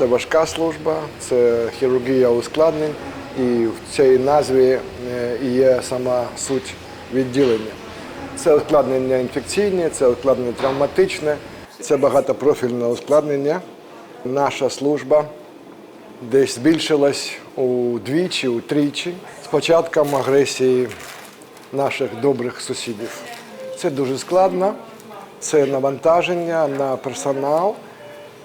Це важка служба, це хірургія ускладнень, і в цій назві е, є сама суть відділення. Це ускладнення інфекційне, це ускладнення травматичне, це багатопрофільне ускладнення. Наша служба десь збільшилась удвічі, утричі з початком агресії наших добрих сусідів. Це дуже складно, це навантаження на персонал.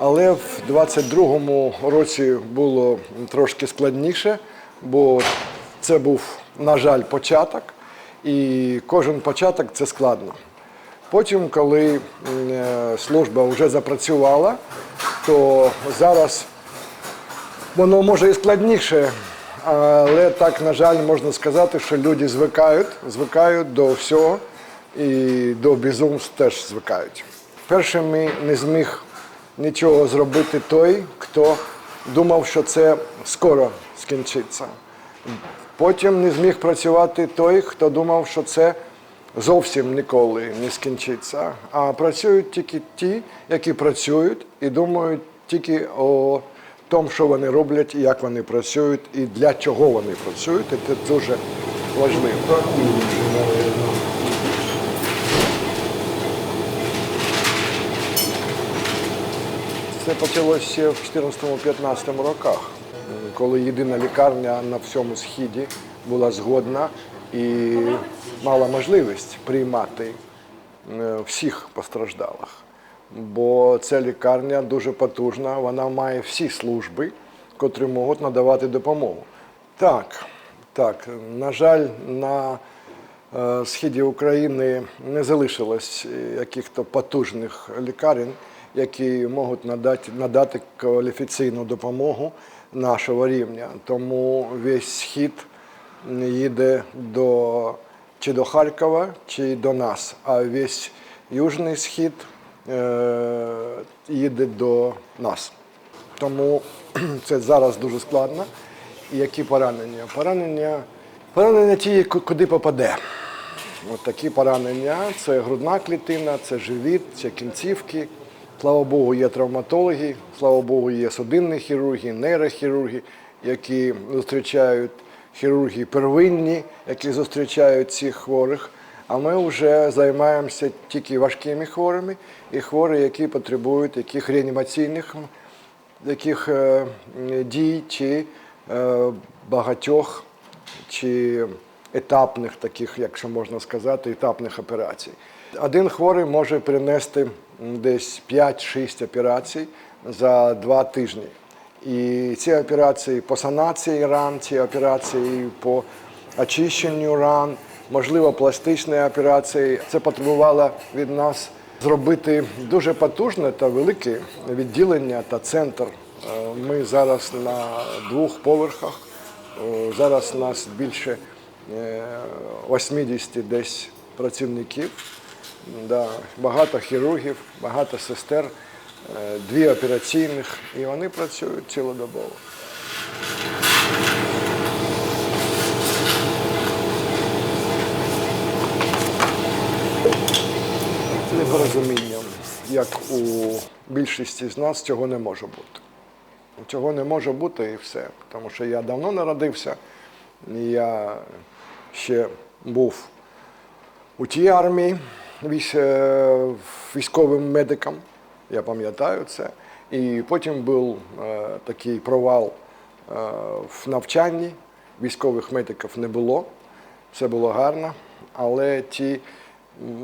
Але в 22-му році було трошки складніше, бо це був, на жаль, початок, і кожен початок це складно. Потім, коли е, служба вже запрацювала, то зараз воно може і складніше, але так, на жаль, можна сказати, що люди звикають, звикають до всього і до безумств теж звикають. Першими не зміг нічого зробити той, хто думав, що це скоро скінчиться. Потім не зміг працювати той, хто думав, що це зовсім ніколи не скінчиться. А працюють тільки ті, які працюють і думають тільки о тому, що вони роблять, як вони працюють, і для чого вони працюють. І це дуже важливо. Це почалося ще в 14-15 роках, коли єдина лікарня на всьому східі була згодна і мала можливість приймати е, всіх постраждалих. Бо ця лікарня дуже потужна, вона має всі служби, котрі можуть надавати допомогу. Так, так, на жаль, на е, східі України не залишилось яких-то потужних лікарень, які можуть надати, надати кваліфіційну допомогу нашого рівня. Тому весь схід їде до, чи до Харкова, чи до нас, а весь южний схід е, їде до нас. Тому це зараз дуже складно. Які поранення? Поранення, поранення ті, куди попаде. От такі поранення це грудна клітина, це живіт, це кінцівки. Слава Богу, є травматологи, слава Богу, є судинні хірурги, нейрохірурги, які зустрічають хірурги первинні, які зустрічають цих хворих. А ми вже займаємося тільки важкими хворими і хворі, які потребують яких реанімаційних яких е, дій чи е, багатьох чи етапних, таких, якщо можна сказати, етапних операцій. Один хворий може принести десь 5-6 операцій за два тижні. І ці операції по санації ран, ці операції по очищенню ран, можливо, пластичні операції. Це потребувало від нас зробити дуже потужне та велике відділення та центр. Е, Ми зараз на двох поверхах. Е, Зараз нас більше 80 десь працівників. Да, багато хірургів, багато сестер, е, дві операційних, і вони працюють цілодобово. Непорозумінням, як у більшості з нас, цього не може бути. Цього не може бути і все. Тому що я давно народився, я ще був у тій армії е, військовим медиком, я пам'ятаю це. І потім був е, такий провал е, в навчанні, військових медиків не було, все було гарно, але ті,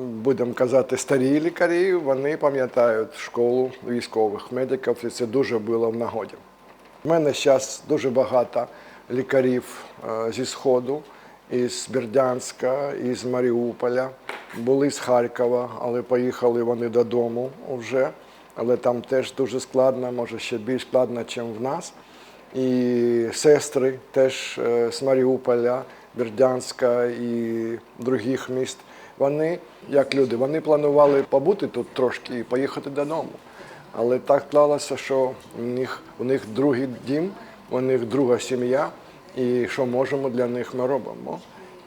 будемо казати, старі лікарі, вони пам'ятають школу військових медиків, і це дуже було в нагоді. У мене зараз дуже багато лікарів е, зі Сходу, із Бердянська, із Маріуполя, були з Харкова, але поїхали вони додому вже. Але там теж дуже складно, може ще більш складно, ніж в нас. І сестри теж е, з Маріуполя, Бердянська і других міст. Вони, як люди, вони планували побути тут трошки і поїхати додому. Але так склалося, що у них, у них другий дім, у них друга сім'я, і що можемо для них ми робимо.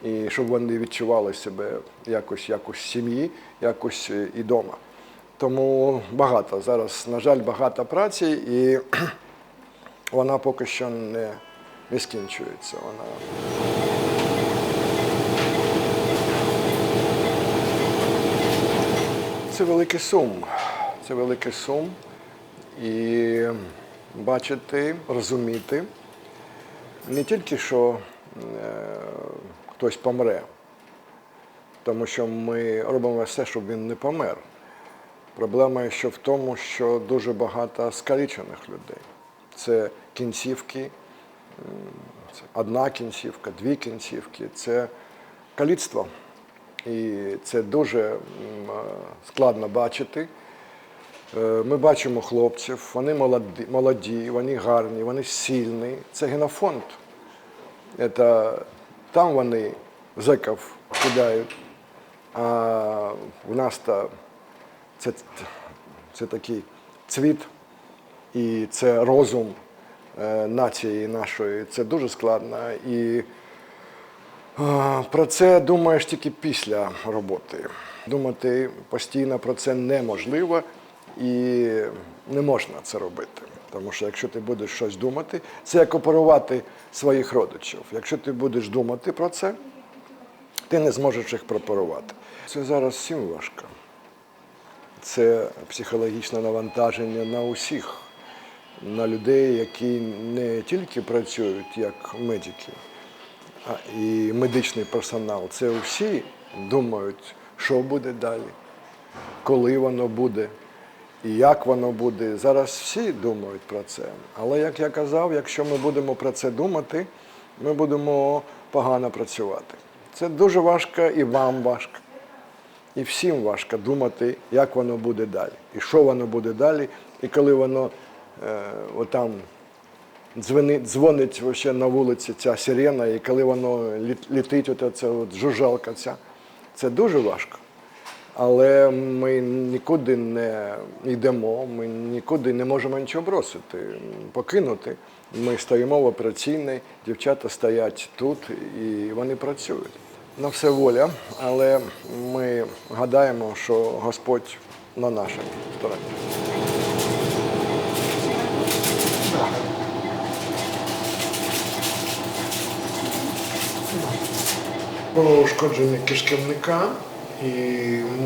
І щоб вони відчували себе якось, якось в сім'ї, якось е, і вдома. Тому багато зараз, на жаль, багато праці, і вона поки що не, не скінчується. Вона Це великий сум. Це великий сум. І бачити, розуміти не тільки, що е, хтось помре, тому що ми робимо все, щоб він не помер. Проблема ще в тому, що дуже багато скалічених людей. Це кінцівки, це одна кінцівка, дві кінцівки, це каліцтво. І це дуже е, складно бачити. Е, Ми бачимо хлопців, вони молоді, молоді, вони гарні, вони сильні. Це генофонд. Это, там вони зеків кидають, а у нас то це, це такий цвіт і це розум е, нації нашої. Це дуже складно. І Про це думаєш тільки після роботи. Думати постійно про це неможливо і не можна це робити. Тому що якщо ти будеш щось думати, це як оперувати своїх родичів. Якщо ти будеш думати про це, ти не зможеш їх прооперувати. Це зараз всім важко. Це психологічне навантаження на усіх, на людей, які не тільки працюють як медики, а і медичний персонал. Це всі думають, що буде далі, коли воно буде і як воно буде. Зараз всі думають про це. Але як я казав, якщо ми будемо про це думати, ми будемо погано працювати. Це дуже важко і вам важко. І всім важко думати, як воно буде далі, і що воно буде далі, і коли воно е, отам дзвонить, дзвонить вообще на вулиці ця сирена, і коли воно літить, от ця от жужжалка ця, це дуже важко. Але ми нікуди не йдемо, ми нікуди не можемо нічого бросити, покинути. Ми стоїмо в операційній, дівчата стоять тут і вони працюють. На все воля, але ми гадаємо, що Господь на нашій стороні. Було ушкодження кишківника, і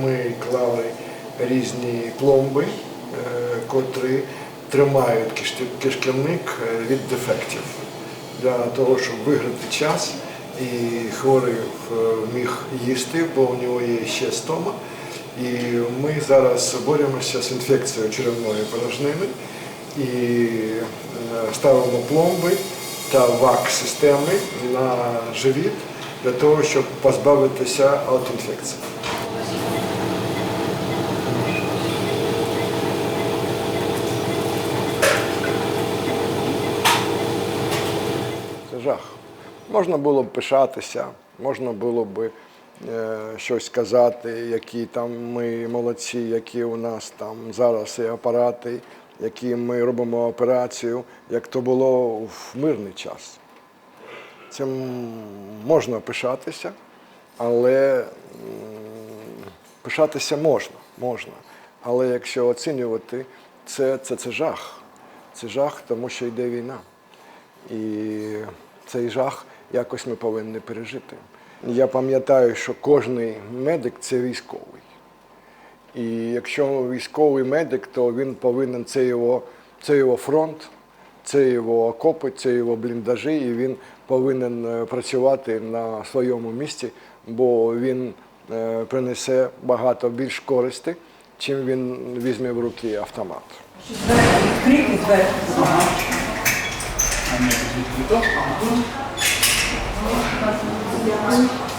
ми клали різні пломби, е, котрі тримають кишківник е, від дефектів для того, щоб виграти час. І хворий е, міг їсти, бо у нього є ще стома. І ми зараз боремося з інфекцією черевної порожнини і ставимо пломби та вак-системи на живіт для того, щоб позбавитися від інфекції. Жах. Можна було б пишатися, можна було б е, щось сказати, які там ми молодці, які у нас там зараз є апарати, які ми робимо операцію, як то було в мирний час. Цим можна пишатися, але пишатися можна, можна. Але якщо оцінювати, це, це, це жах. Це жах, тому що йде війна. І цей жах якось ми повинні пережити. Я пам'ятаю, що кожен медик це військовий. І якщо військовий медик, то він повинен це його, це його фронт, це його окопи, це його бліндажі, і він повинен е, працювати на своєму місці, бо він е, принесе багато більш користі, чим він візьме в руки автомат. Зверху message dito. Ang